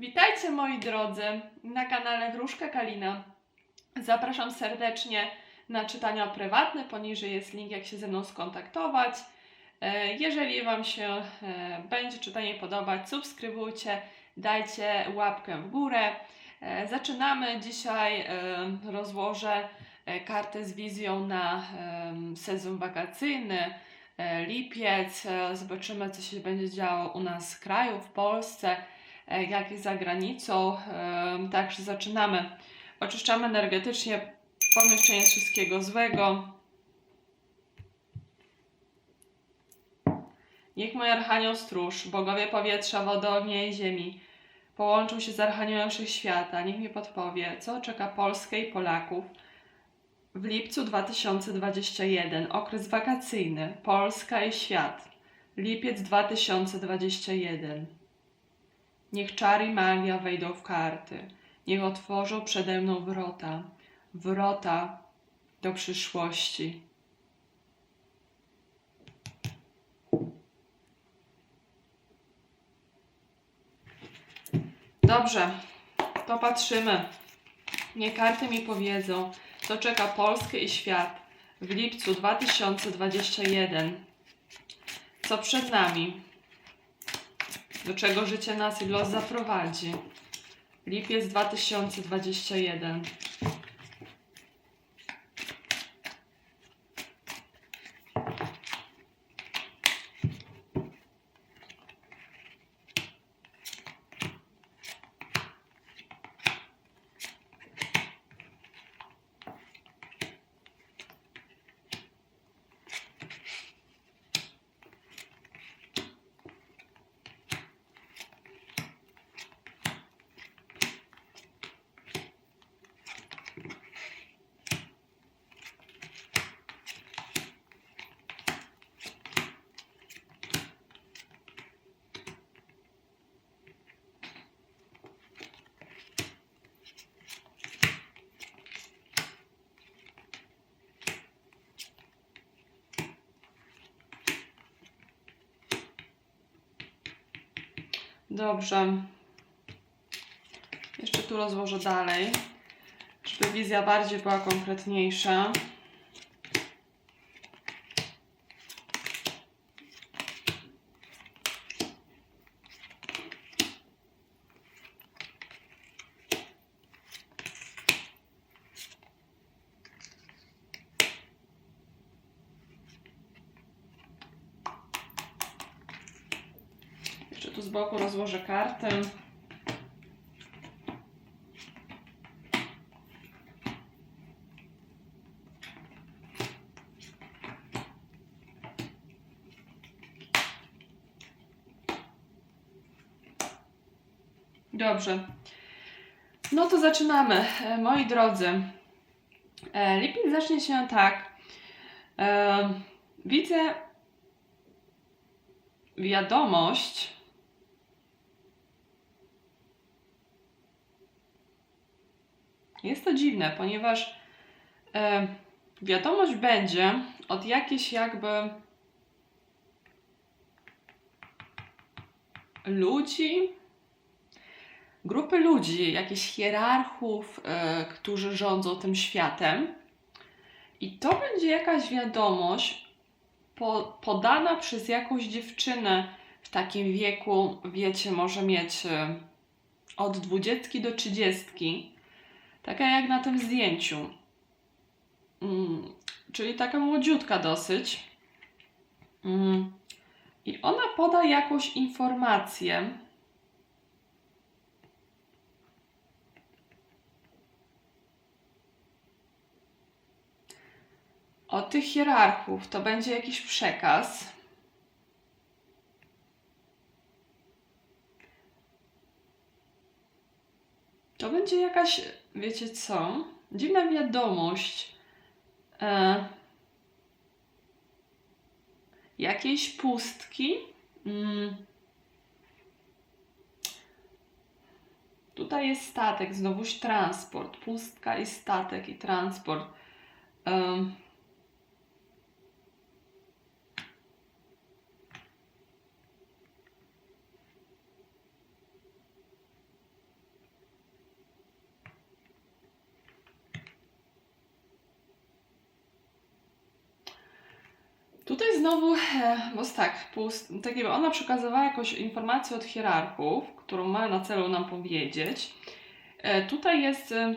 Witajcie moi drodzy na kanale Wróżka Kalina. Zapraszam serdecznie na czytania prywatne. Poniżej jest link, jak się ze mną skontaktować. E, Jeżeli Wam się e, będzie czytanie podobać, subskrybujcie, dajcie łapkę w górę. E, Zaczynamy. Dzisiaj rozłożę kartę z wizją na sezon wakacyjny, lipiec. Zobaczymy, co się będzie działo u nas w kraju, w Polsce jak i za granicą. Także zaczynamy. Oczyszczamy energetycznie pomieszczenie z wszystkiego złego. Niech mój Archanioł Stróż, bogowie powietrza, wody, ognia i ziemi połączą się z Archaniołem Wszechświata. Niech mi podpowie, co czeka Polskę i Polaków w lipcu 2021. Okres wakacyjny. Polska i świat. Lipiec 2021. Niech czary magia wejdą w karty. Niech otworzą przede mną wrota. Wrota do przyszłości. Dobrze, to patrzymy. Niech karty mi powiedzą, co czeka Polskę i świat w lipcu 2021. Co przed nami? Do czego życie nas i los zaprowadzi? Lipiec 2021. Dobrze. Jeszcze tu rozłożę dalej, żeby wizja bardziej była konkretniejsza. Jeszcze tu z boku rozłożę kartę. Dobrze. No to zaczynamy. E, Moi drodzy, e, lipiec zacznie się tak. E, Widzę wiadomość, Jest to dziwne, ponieważ e, wiadomość będzie od jakiejś jakby ludzi, grupy ludzi, jakichś hierarchów, e, którzy rządzą tym światem. I to będzie jakaś wiadomość po, podana przez jakąś dziewczynę w takim wieku, wiecie, może mieć e, od 20 do 30 Taka jak na tym zdjęciu. Mm, czyli taka młodziutka dosyć. Mm, I ona poda jakąś informację. Od tych hierarchów to będzie jakiś przekaz. To będzie jakaś, wiecie co? Dziwna wiadomość. E, jakiejś pustki. Mm. Tutaj jest statek, znowuż transport. Pustka i statek i transport. Tutaj znowu, e, bo tak, tak jakby ona przekazywała jakąś informację od hierarchów, którą ma na celu nam powiedzieć. E, tutaj jest e,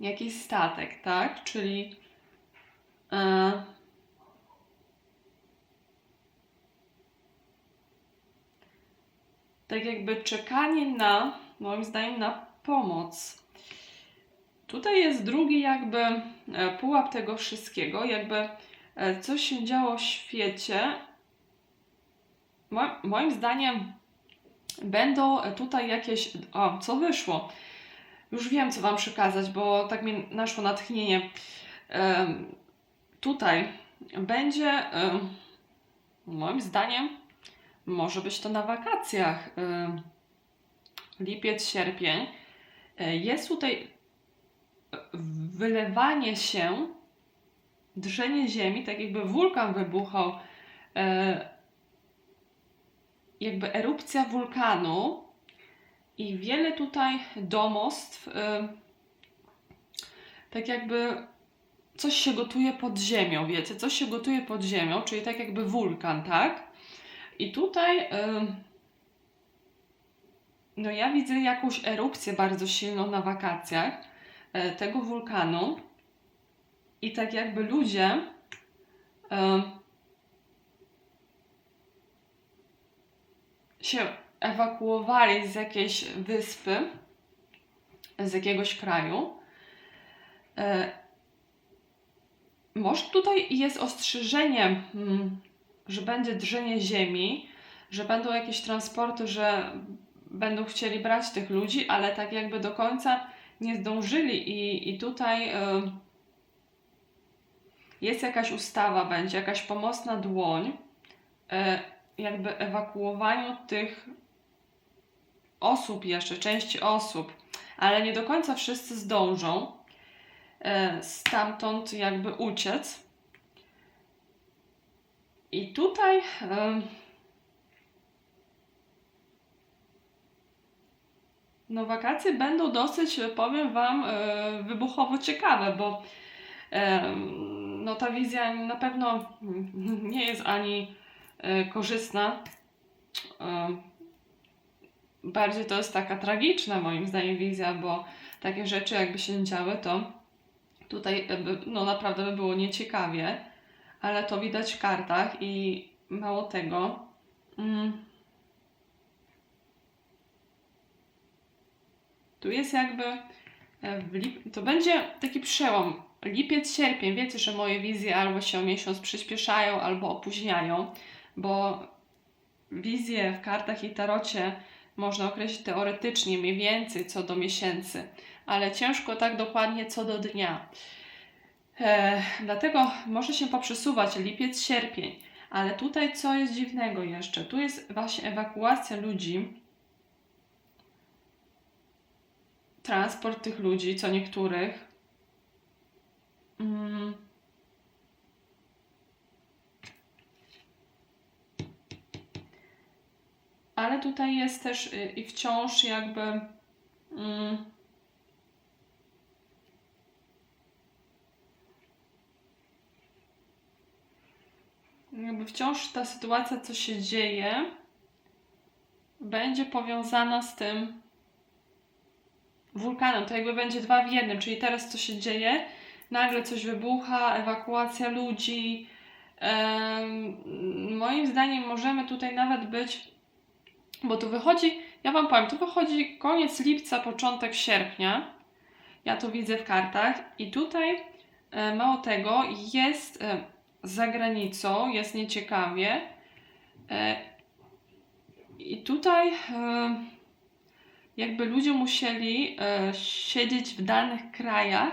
jakiś statek, tak? Czyli tak jakby czekanie na, moim zdaniem, na pomoc. Tutaj jest drugi jakby pułap tego wszystkiego, jakby e, coś się działo w świecie. Mo- moim zdaniem będą tutaj jakieś. O, co wyszło? Już wiem, co Wam przekazać, bo tak mi naszło natchnienie. Em, tutaj będzie, em, moim zdaniem, może być to na wakacjach. Lipiec, sierpień. E, Jest tutaj wylewanie się, drżenie ziemi, tak jakby wulkan wybuchał, e, jakby erupcja wulkanu i wiele tutaj domostw, e, tak jakby coś się gotuje pod ziemią, wiecie, coś się gotuje pod ziemią, czyli tak jakby wulkan, tak? I tutaj e, no ja widzę jakąś erupcję bardzo silną na wakacjach e, tego wulkanu i tak jakby ludzie się ewakuowali z jakiejś wyspy, z jakiegoś kraju. E, może tutaj jest ostrzeżenie, mm, że będzie drżenie ziemi, że będą jakieś transporty, że będą chcieli brać tych ludzi, ale tak jakby do końca nie zdążyli i, i tutaj jest jakaś ustawa, będzie jakaś pomocna dłoń, y, jakby ewakuowaniu tych osób jeszcze, części osób, ale nie do końca wszyscy zdążą y, stamtąd jakby uciec. I tutaj y, No, wakacje będą dosyć, powiem Wam, e, wybuchowo ciekawe, bo e, no, ta wizja na pewno nie jest ani e, korzystna. E, bardziej to jest taka tragiczna, moim zdaniem, wizja, bo takie rzeczy, jakby się działy, to tutaj e, no, naprawdę by było nieciekawie, ale to widać w kartach i mało tego. Mm, Tu jest jakby. To będzie taki przełom. Lipiec, sierpień. Wiecie, że moje wizje albo się o miesiąc przyspieszają, albo opóźniają, bo wizje w kartach i tarocie można określić teoretycznie mniej więcej co do miesięcy, ale ciężko tak dokładnie co do dnia. E, dlatego może się poprzesuwać lipiec, sierpień. Ale tutaj co jest dziwnego jeszcze? Tu jest właśnie ewakuacja ludzi transport tych ludzi, co niektórych. Tutaj jest też y, i wciąż jakby. Mm, jakby wciąż ta sytuacja, co się dzieje, będzie powiązana z tym, wulkanem. To jakby będzie dwa w jednym, czyli teraz co się dzieje, nagle coś wybucha, ewakuacja ludzi. Moim zdaniem możemy tutaj nawet być, bo tu wychodzi, ja Wam powiem, tu wychodzi koniec lipca, początek sierpnia. Ja to widzę w kartach i tutaj e, mało tego jest e, za granicą, jest nieciekawie. E, I tutaj jakby ludzie musieli siedzieć w danych krajach,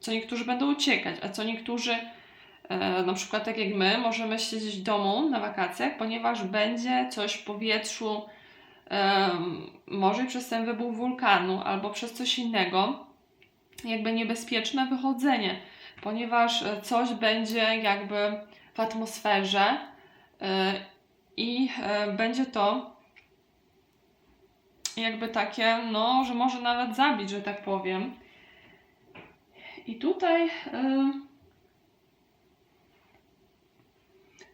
co niektórzy będą uciekać, a co niektórzy, na przykład tak jak my, możemy siedzieć w domu na wakacjach, ponieważ będzie coś w powietrzu, e, może przez ten wybuch wulkanu albo przez coś innego, jakby niebezpieczne wychodzenie, ponieważ e, coś będzie jakby w atmosferze e, i e, będzie to jakby takie, no, że może nawet zabić, że tak powiem. I tutaj. ym,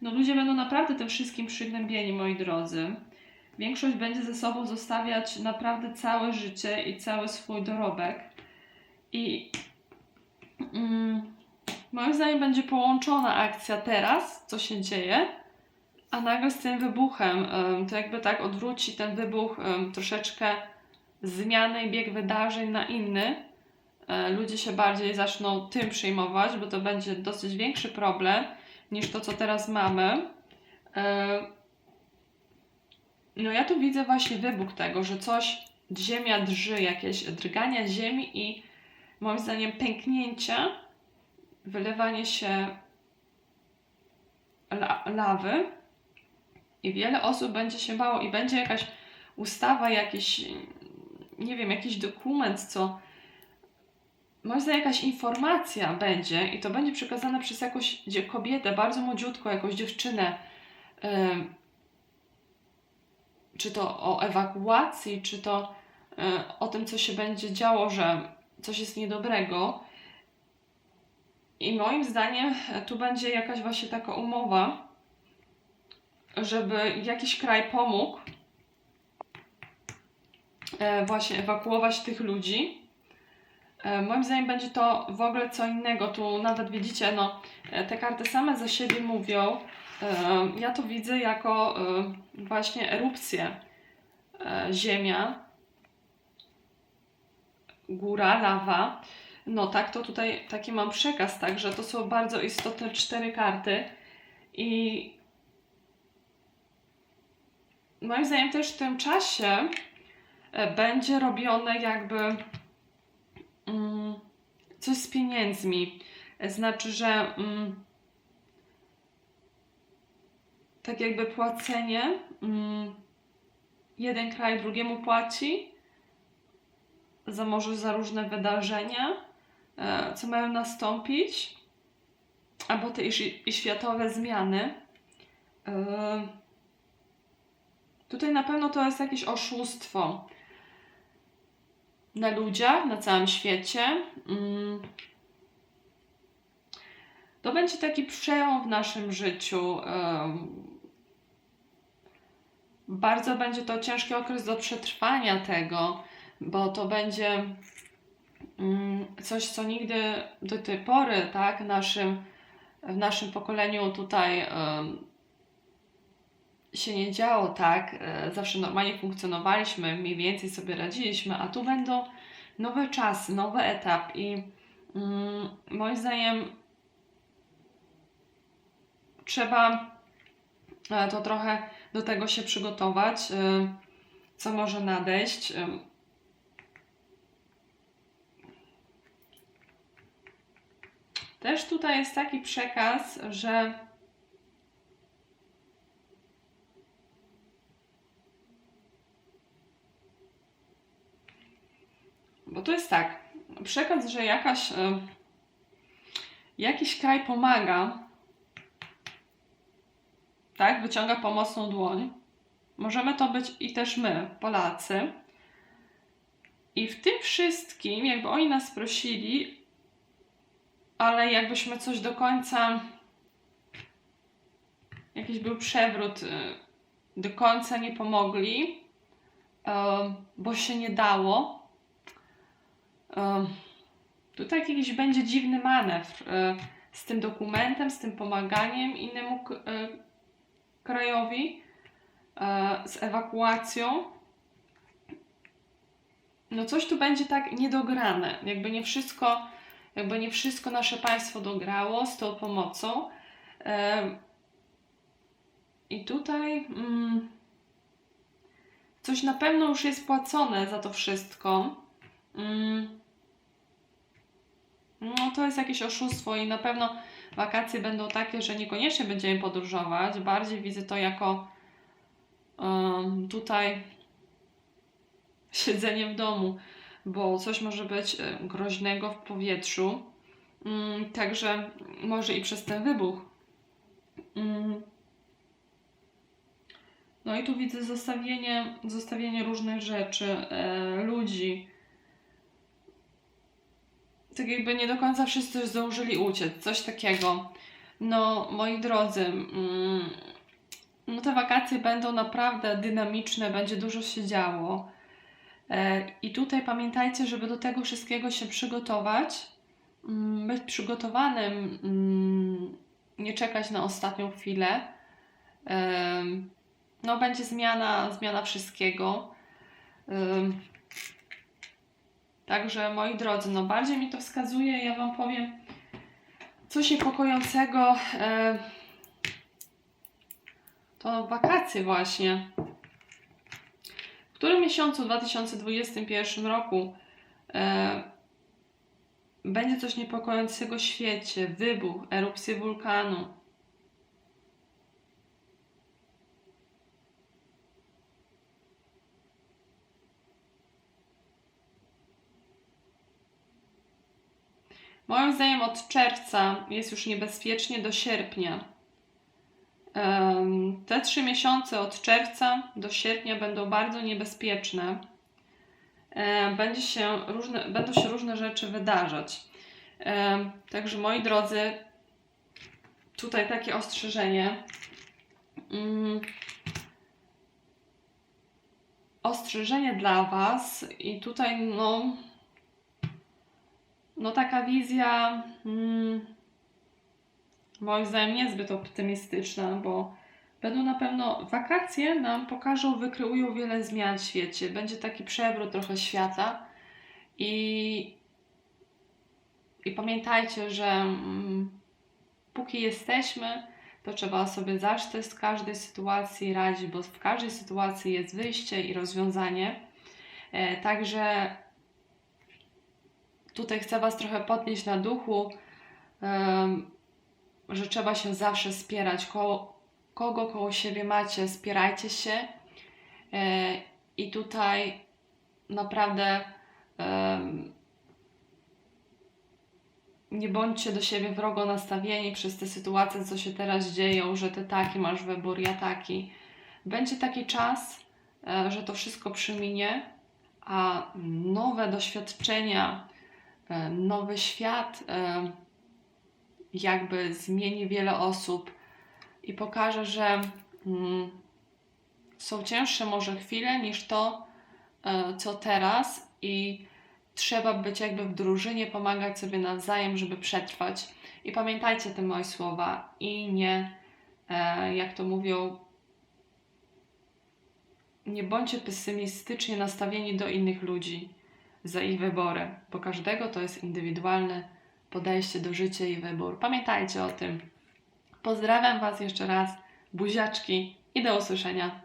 No ludzie będą naprawdę tym wszystkim przygnębieni, moi drodzy. Większość będzie ze sobą zostawiać naprawdę całe życie i cały swój dorobek. I mm, moim zdaniem będzie połączona akcja teraz, co się dzieje, a nagle z tym wybuchem, em, to jakby tak odwróci ten wybuch troszeczkę zmiany i bieg wydarzeń na inny. E, Ludzie się bardziej zaczną tym przejmować, bo to będzie dosyć większy problem niż to, co teraz mamy. E, No ja tu widzę właśnie wybuch tego, że coś, ziemia drży, jakieś drgania ziemi i moim zdaniem pęknięcia, wylewanie się la lawy i wiele osób będzie się bało i będzie jakaś ustawa, jakiś, nie wiem, jakiś dokument, co zdaniem jakaś informacja będzie i to będzie przekazane przez jakąś kobietę, bardzo młodziutką, jakąś dziewczynę, czy to o ewakuacji, czy to y, o tym, co się będzie działo, że coś jest niedobrego. I moim zdaniem e, tu będzie jakaś właśnie taka umowa, żeby jakiś kraj pomógł e, właśnie ewakuować tych ludzi. E, Moim zdaniem będzie to w ogóle co innego. Tu nawet widzicie, no, e, te karty same za siebie mówią. E, Ja to widzę jako właśnie erupcję. Ziemia, góra, lawa. No tak, to tutaj taki mam przekaz, także to są bardzo istotne cztery karty. I moim zdaniem też w tym czasie będzie robione jakby coś z pieniędzmi. Znaczy, że mm, tak jakby płacenie, mm, jeden kraj drugiemu płaci za może za różne wydarzenia, e, co mają nastąpić, albo te i, i światowe zmiany. E, Tutaj na pewno to jest jakieś oszustwo na ludziach, na całym świecie. Mm. To będzie taki przełom w naszym życiu. Bardzo będzie to ciężki okres do przetrwania tego, bo to będzie mm, coś, co nigdy do tej pory, tak, naszym, w naszym pokoleniu tutaj się nie działo tak. E, Zawsze normalnie funkcjonowaliśmy, mniej więcej sobie radziliśmy, a tu będą nowe czasy, nowy etap i mm, moim zdaniem trzeba e, to trochę do tego się przygotować, e, co może nadejść. Też tutaj jest taki przekaz, że Bo to jest tak, przekaz, że jakaś, e, jakiś kraj pomaga, tak, wyciąga pomocną dłoń. Możemy to być i też my, Polacy. I w tym wszystkim, jakby oni nas prosili, ale jakbyśmy coś do końca, jakiś był przewrót, e, do końca nie pomogli, e, bo się nie dało, Tutaj jakiś będzie dziwny manewr e, z tym dokumentem, z tym pomaganiem innemu e, krajowi, e, z ewakuacją. No coś tu będzie tak niedograne, jakby nie wszystko, jakby nie wszystko nasze państwo dograło z tą pomocą. I tutaj mm, coś na pewno już jest płacone za to wszystko. Mm. No to jest jakieś oszustwo i na pewno wakacje będą takie, że niekoniecznie będziemy podróżować. Bardziej widzę to jako em, tutaj siedzenie w domu, bo coś może być e, groźnego w powietrzu. Mm, Także może i przez ten wybuch. Mm. No i tu widzę zostawienie, zostawienie różnych rzeczy, e, ludzi. Tak jakby nie do końca wszyscy zdążyli uciec, coś takiego. No, moi drodzy, mm, no te wakacje będą naprawdę dynamiczne, będzie dużo się działo. E, I tutaj pamiętajcie, żeby do tego wszystkiego się przygotować, mm, być przygotowanym, mm, nie czekać na ostatnią chwilę. Em, No, będzie zmiana, zmiana wszystkiego. Także moi drodzy, no bardziej mi to wskazuje, ja Wam powiem coś niepokojącego. E, to wakacje właśnie. W którym miesiącu w 2021 roku e, będzie coś niepokojącego w świecie? Wybuch, erupcję wulkanu. Moim zdaniem od czerwca jest już niebezpiecznie do sierpnia. Te trzy miesiące od czerwca do sierpnia będą bardzo niebezpieczne. Będzie się różne, będą się różne rzeczy wydarzać. Także moi drodzy, tutaj takie ostrzeżenie. Mm. Ostrzeżenie dla Was i tutaj no no taka wizja mm, moim zdaniem niezbyt optymistyczna, bo będą na pewno wakacje nam pokażą, wykreują wiele zmian w świecie. Będzie taki przewrót trochę świata i, i pamiętajcie, że mm, póki jesteśmy, to trzeba sobie zawsze z każdej sytuacji radzić, bo w każdej sytuacji jest wyjście i rozwiązanie. E, także tutaj chcę Was trochę podnieść na duchu, że trzeba się zawsze wspierać. Koło, kogo koło siebie macie, wspierajcie się. E, I tutaj naprawdę nie bądźcie do siebie wrogo nastawieni przez te sytuacje, co się teraz dzieją, że ty taki masz wybór, ja taki. Będzie taki czas, e, że to wszystko przyminie, a nowe doświadczenia, nowy świat e, jakby zmieni wiele osób i pokaże, że mm, są cięższe może chwile niż to, e, co teraz i trzeba być jakby w drużynie, pomagać sobie nawzajem, żeby przetrwać. I pamiętajcie te moje słowa i nie, e, jak to mówią, nie bądźcie pesymistycznie nastawieni do innych ludzi za ich wybory, bo każdego to jest indywidualne podejście do życia i wybór. Pamiętajcie o tym. Pozdrawiam Was jeszcze raz, buziaczki i do usłyszenia.